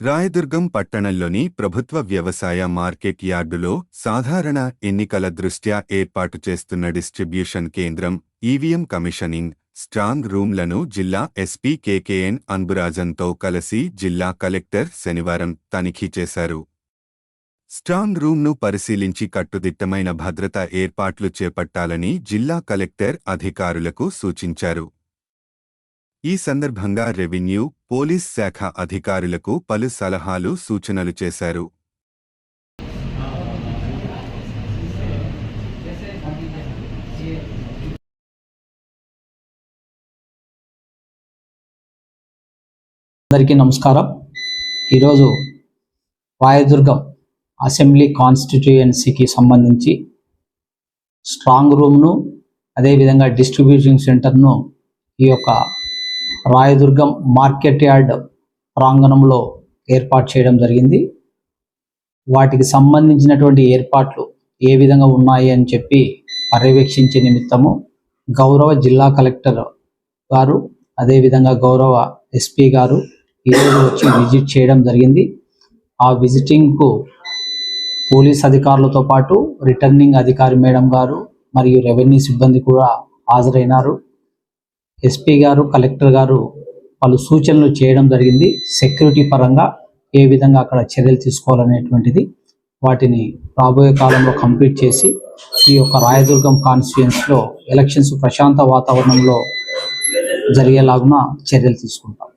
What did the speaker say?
రాయదుర్గం పట్టణంలోని ప్రభుత్వ వ్యవసాయ మార్కెట్ యార్డులో సాధారణ ఎన్నికల దృష్ట్యా ఏర్పాటు చేస్తున్న డిస్ట్రిబ్యూషన్ కేంద్రం ఈవీఎం కమిషనింగ్ స్ట్రాంగ్ రూమ్లను జిల్లా ఎస్పీ కేకేఎన్ అన్బురాజన్తో కలిసి జిల్లా కలెక్టర్ శనివారం తనిఖీ చేశారు. స్ట్రాంగ్ రూమ్ను పరిశీలించి కట్టుదిట్టమైన భద్రతా ఏర్పాట్లు చేపట్టాలని జిల్లా కలెక్టర్ అధికారులకు సూచించారు. ఈ సందర్భంగా రెవెన్యూ పోలీస్ శాఖ అధికారులకు పలు సలహాలు సూచనలు చేశారు. అందరికీ నమస్కారం. ఈరోజు రాయదుర్గం అసెంబ్లీ కాన్స్టిట్యుయెన్సీకి సంబంధించి స్ట్రాంగ్ రూమ్ను అదేవిధంగా డిస్ట్రిబ్యూషన్ సెంటర్ను ఈ యొక్క రాయదుర్గం మార్కెట్ యార్డ్ ప్రాంగణంలో ఏర్పాటు చేయడం జరిగింది. వాటికి సంబంధించినటువంటి ఏర్పాట్లు ఏ విధంగా ఉన్నాయి అని చెప్పి పర్యవేక్షించే నిమిత్తము గౌరవ జిల్లా కలెక్టర్ గారు అదేవిధంగా గౌరవ ఎస్పీ గారు ఈరోజు వచ్చి విజిట్ చేయడం జరిగింది. ఆ విజిటింగ్కు పోలీస్ అధికారులతో పాటు రిటర్నింగ్ అధికారి మేడం గారు మరియు రెవెన్యూ సిబ్బంది కూడా హాజరైనారు. ఎస్పీ గారు కలెక్టర్ గారు పలు సూచనలు చేయడం జరిగింది. సెక్యూరిటీ పరంగా ఏ విధంగా అక్కడ చర్యలు తీసుకోవాలనేటువంటిది వాటిని రాబోయే కాలంలో కంప్లీట్ చేసి ఈ యొక్క రాయదుర్గం కాన్స్టిట్యుయెన్స్లో ఎలక్షన్స్ ప్రశాంత వాతావరణంలో జరిగేలాగున చర్యలు తీసుకుంటాం.